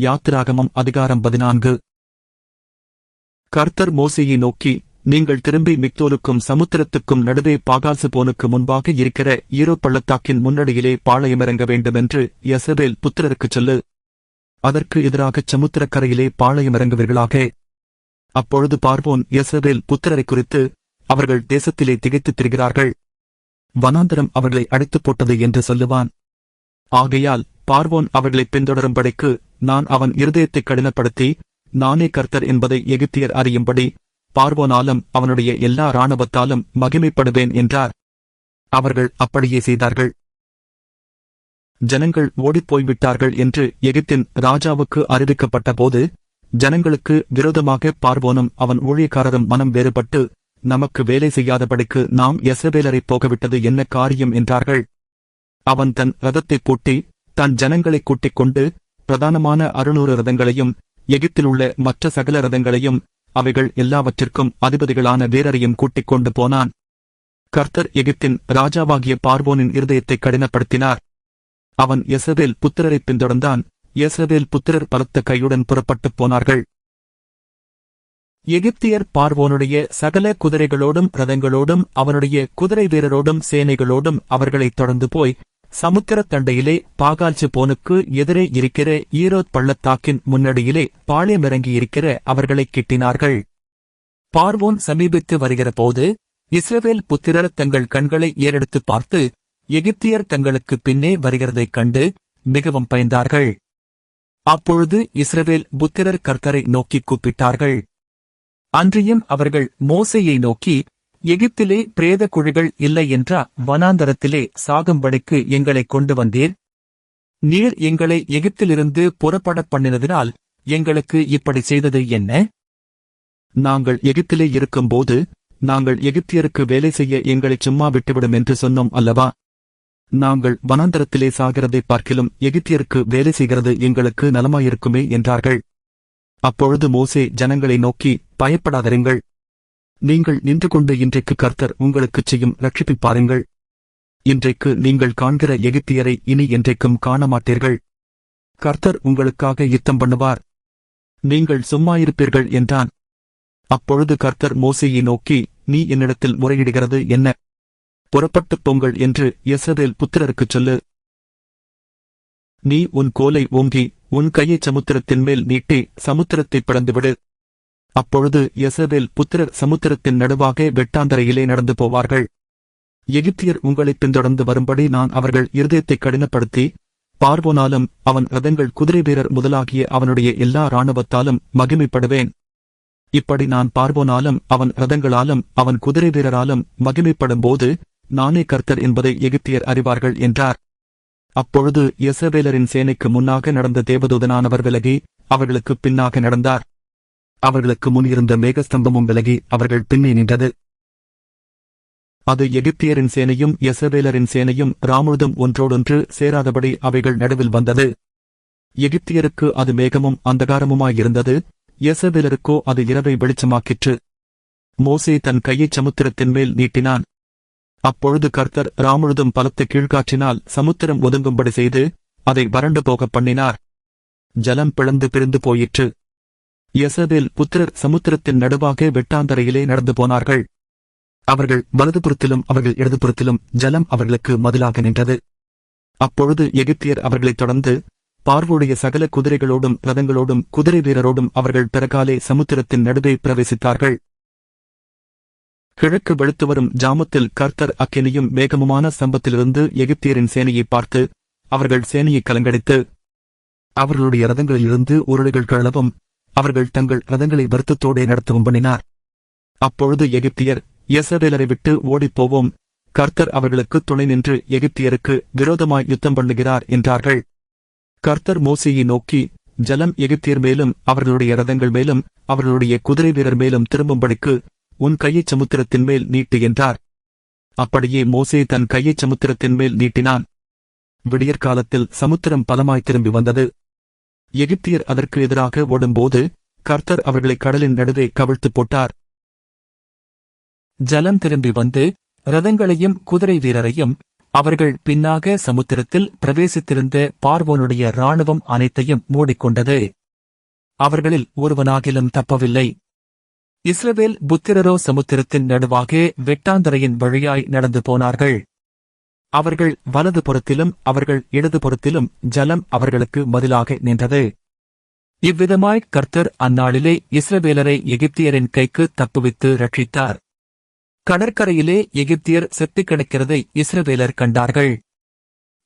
யாத்திராகமம் அதிகாரம் பதினான்கு. கர்த்தர் மோசையை நோக்கி நீங்கள் திரும்பி மிக்தோலுக்கும் சமுத்திரத்துக்கும் நடுவே பாகாசு போனுக்கு முன்பாக இருக்கிற ஈரோ பள்ளத்தாக்கின் முன்னடியிலே பாளையமிறங்க வேண்டுமென்று யசபேல் புத்திரருக்குச் சொல்லு. அதற்கு எதிராகச் சமுத்திரக்கரையிலே பாளையமிறங்குவீர்களாக. அப்பொழுது பார்வோன் யசபேல் புத்திரரை குறித்து அவர்கள் தேசத்திலே திகைத்துத் திரிகிறார்கள். வனாந்தரம் அவர்களை அடைத்துப் போட்டது என்று சொல்லுவான். ஆகையால் பார்வோன் அவர்களை பின்தொடரும்படிக்கு நான் அவன் இருதயத்தைக் கடினப்படுத்தி நானே கர்த்தர் என்பதை எகிப்தியர் அறியும்படி பார்வோனாலும் அவனுடைய எல்லா இராணுவத்தாலும் மகிமைப்படுவேன் என்றார். அவர்கள் அப்படியே செய்தார்கள். ஜனங்கள் ஓடிப்போய்விட்டார்கள் என்று எகிப்தின் ராஜாவுக்கு அறிவிக்கப்பட்ட போது ஜனங்களுக்கு விரோதமாக பார்வோனும் அவன் ஊழியக்காரரும் மனம் வேறுபட்டு நமக்கு வேலை செய்யாதபடிக்கு நாம் எசபேலரைப் போகவிட்டது என்ன காரியம்? என்றார்கள். அவன் தன் ரதத்தை பூட்டி தன் ஜனங்களைக் கூட்டிக் கொண்டு பிரதானமான அறுநூறு ரதங்களையும் எகிப்திலுள்ள மற்ற சகல ரதங்களையும் அவைகள் எல்லாவற்றிற்கும் அதிபதிகளான வீரரையும் கூட்டிக் கொண்டு போனான். கர்த்தர் எகிப்தின் ராஜாவாகிய பார்வோனின் இருதயத்தை கடினப்படுத்தினார். அவன் எசவேல் புத்திரரைப் பின்தொடர்ந்தான். எசவேல் புத்திரர் பலத்த கையுடன் புறப்பட்டுப் போனார்கள். எகிப்தியர் பார்வோனுடைய சகல குதிரைகளோடும் ரதங்களோடும் அவனுடைய குதிரை வீரரோடும் சேனைகளோடும் அவர்களைத் தொடர்ந்து போய் சமுத்திரத் தண்டையிலே பாகால்ச்சு போனுக்கு எதிரே இருக்கிற ஈரோத் பள்ளத்தாக்கின் முன்னடியிலே பாளையமிறங்கியிருக்கிற அவர்களைக் கிட்டினார்கள். பார்வோன் சமீபித்து வருகிற போது இஸ்ரவேல் புத்திரர் தங்கள் கண்களை ஏறெடுத்துப் பார்த்து எகிப்தியர் தங்களுக்கு பின்னே வருகிறதைக் கண்டு மிகவும் பயந்தார்கள். அப்பொழுது இஸ்ரவேல் புத்திரர் கர்த்தரை நோக்கிக் கூப்பிட்டார்கள். அன்றியும் அவர்கள் மோசையை நோக்கி எகிப்திலே பிரேத குழிகள் இல்லை என்றா வனாந்தரத்திலே சாகும்படிக்கு எங்களைக் கொண்டு வந்தீர்? நீர் எங்களை எகிப்திலிருந்து புறப்படப் பண்ணினதினால் எங்களுக்கு இப்படி செய்தது என்ன? நாங்கள் எகிப்திலே இருக்கும்போது நாங்கள் எகிப்தியருக்கு வேலை செய்ய எங்களை சும்மா விட்டுவிடும் என்று சொன்னோம் அல்லவா? நாங்கள் வனாந்தரத்திலே சாகிறதை பார்க்கிலும் எகிப்தியருக்கு வேலை செய்கிறது எங்களுக்கு நலமாயிருக்குமே என்றார்கள். அப்பொழுது மோசே ஜனங்களை நோக்கி பயப்படாதருங்கள் நீங்கள் நின்று கொண்டு இன்றைக்கு கர்த்தர் உங்களுக்குச் செய்யும் ரட்சிப்பை பாருங்கள். இன்றைக்கு நீங்கள் காண்கிற எகிப்தியரை இனி என்றைக்கும் காண மாட்டீர்கள் கர்த்தர் உங்களுக்காக யுத்தம் பண்ணுவார். நீங்கள் சும்மாயிருப்பீர்கள் என்றான். அப்பொழுது கர்த்தர் மோசையை நோக்கி நீ என்னிடத்தில் முறையிடுகிறது என்ன? புறப்பட்டுப் பொங்கல் என்று எசதேல் புத்திரருக்குச் சொல்லு. நீ உன் கோலை ஓங்கி உன் கையை சமுத்திரத்தின் மேல் நீட்டி சமுத்திரத்தைப் பிளந்துவிடு. அப்பொழுது யசபேல் புத்திரர் சமுத்திரத்தின் நடுவாக வெட்டாந்தரையிலே நடந்து போவார்கள். எகிப்தியர் உங்களைப் பின்தொடர்ந்து வரும்படி நான் அவர்கள் இருதயத்தைக் கடினப்படுத்தி பார்வோனாலும் அவன் ரதங்கள் குதிரை வீரர் முதலாகிய அவனுடைய எல்லா இராணுவத்தாலும் மகிமைப்படுவேன். இப்படி நான் பார்வோனாலும் அவன் ரதங்களாலும் அவன் குதிரை வீரராலும் மகிமைப்படும்போது நானே கர்த்தர் என்பதை எகிப்தியர் அறிவார்கள் என்றார். அப்பொழுது எசவேலரின் சேனைக்கு முன்னாக நடந்த தேவதூதனானவர் விலகி அவர்களுக்குப் பின்னாக நடந்தார். அவர்களுக்கு முன் இருந்த மேகஸ்தம்பமும் விலகி அவர்கள் பின்னே நின்றது. அது எகிப்தியரின் சேனையும் எசபேலரின் சேனையும் ராமுழுதும் ஒன்றோடொன்று சேராதபடி அவைகள் நடுவில் வந்தது. எகிப்தியருக்கு அது மேகமும் அந்தகாரமுமாயிருந்தது எசபேலருக்கோ அது இரவை வெளிச்சமாக்கிற்று. மோசே தன் கையைச் சமுத்திரத்தின் மேல் நீட்டினான். அப்பொழுது கர்த்தர் ராமுழுதும் பலத்த கீழ்காற்றினால் சமுத்திரம் ஒதுங்கும்படி செய்து அதை வறண்டு போகப் பண்ணினார். ஜலம் பிளந்து பிரிந்து போயிற்று. யசபேல் புத்திரர் சமுத்திரத்தின் நடுவாக வெட்டாந்தரையிலே நடந்து போனார்கள். அவர்கள் வலதுபுறத்திலும் அவர்கள் இடதுபுறத்திலும் ஜலம் அவர்களுக்கு மதிலாக நின்றது. அப்பொழுது எகிப்தியர் அவர்களைத் தொடர்ந்து பார்வோடைய சகல குதிரைகளோடும் ரதங்களோடும் குதிரை வீரரோடும் அவர்கள் பிறகாலே சமுத்திரத்தின் நடுவே பிரவேசித்தார்கள். கிழக்கு வெளுத்து வரும் ஜாமத்தில் கர்த்தர் அக்கினியும் வேகமுமான சம்பத்திலிருந்து எகிப்தியரின் சேனையை பார்த்து அவர்கள் சேனையை கலங்கடித்து அவர்களுடைய ரதங்களிலிருந்து உருளைகள் கிளவும் அவர்கள் தங்கள் ரதங்களை வருத்தத்தோடே நடத்தவும் பண்ணினார். அப்பொழுது எகிப்தியர் எசபேலரை விட்டு ஓடிப்போவோம். கர்த்தர் அவர்களுக்கு துணை நின்று எகிப்தியருக்கு விரோதமாய் யுத்தம் பண்ணுகிறார் என்றார்கள். கர்த்தர் மோசையை நோக்கி ஜலம் எகிப்தியர் மேலும் அவர்களுடைய ரதங்கள் மேலும் அவர்களுடைய குதிரை வீரர் மேலும் திரும்பும்படிக்கு உன் கையைச் சமுத்திரத்தின் மேல் நீட்டு என்றார். அப்படியே மோசே தன் கையைச் சமுத்திரத்தின் மேல் நீட்டினான். விடியற்காலத்தில் சமுத்திரம் பலமாய் திரும்பி வந்தது. எகிப்தியர் அதற்கு எதிராக ஓடும்போது கர்த்தர் அவர்களை கடலின் நடுவே கவிழ்த்துப் போட்டார். ஜலம் திரும்பி வந்து ரதங்களையும் குதிரை வீரரையும் அவர்கள் பின்னாக சமுத்திரத்தில் பிரவேசித்திருந்த பார்வோனுடைய ராணுவம் அனைத்தையும் மூடிக்கொண்டது. அவர்களில் ஒருவனாகிலும் தப்பவில்லை. இஸ்ரவேல் புத்திரரோ சமுத்திரத்தின் நடுவாக வெட்டாந்தரையின் வழியாய் நடந்து போனார்கள். அவர்கள் வலது புறத்திலும் அவர்கள் இடது புறத்திலும் ஜலம் அவர்களுக்கு பதிலாக நின்றது. இவ்விதமாய் கர்த்தர் அந்நாளிலே இஸ்ரவேலரை எகிப்தியரின் கைக்கு தப்புவித்து ரட்சித்தார் கடற்கரையிலே எகிப்தியர் செத்து கிடக்கிறதை இஸ்ரவேலர் கண்டார்கள்.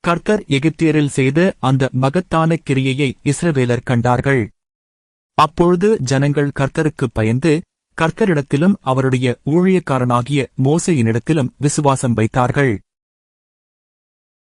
கர்த்தர் எகிப்தியரில் செய்த அந்த மகத்தான கிரியையை இஸ்ரவேலர் கண்டார்கள். அப்பொழுது ஜனங்கள் கர்த்தருக்கு பயந்து கர்த்தரிடத்திலும் அவருடைய ஊழியக்காரனாகிய மோசையினிடத்திலும் விசுவாசம் வைத்தார்கள்.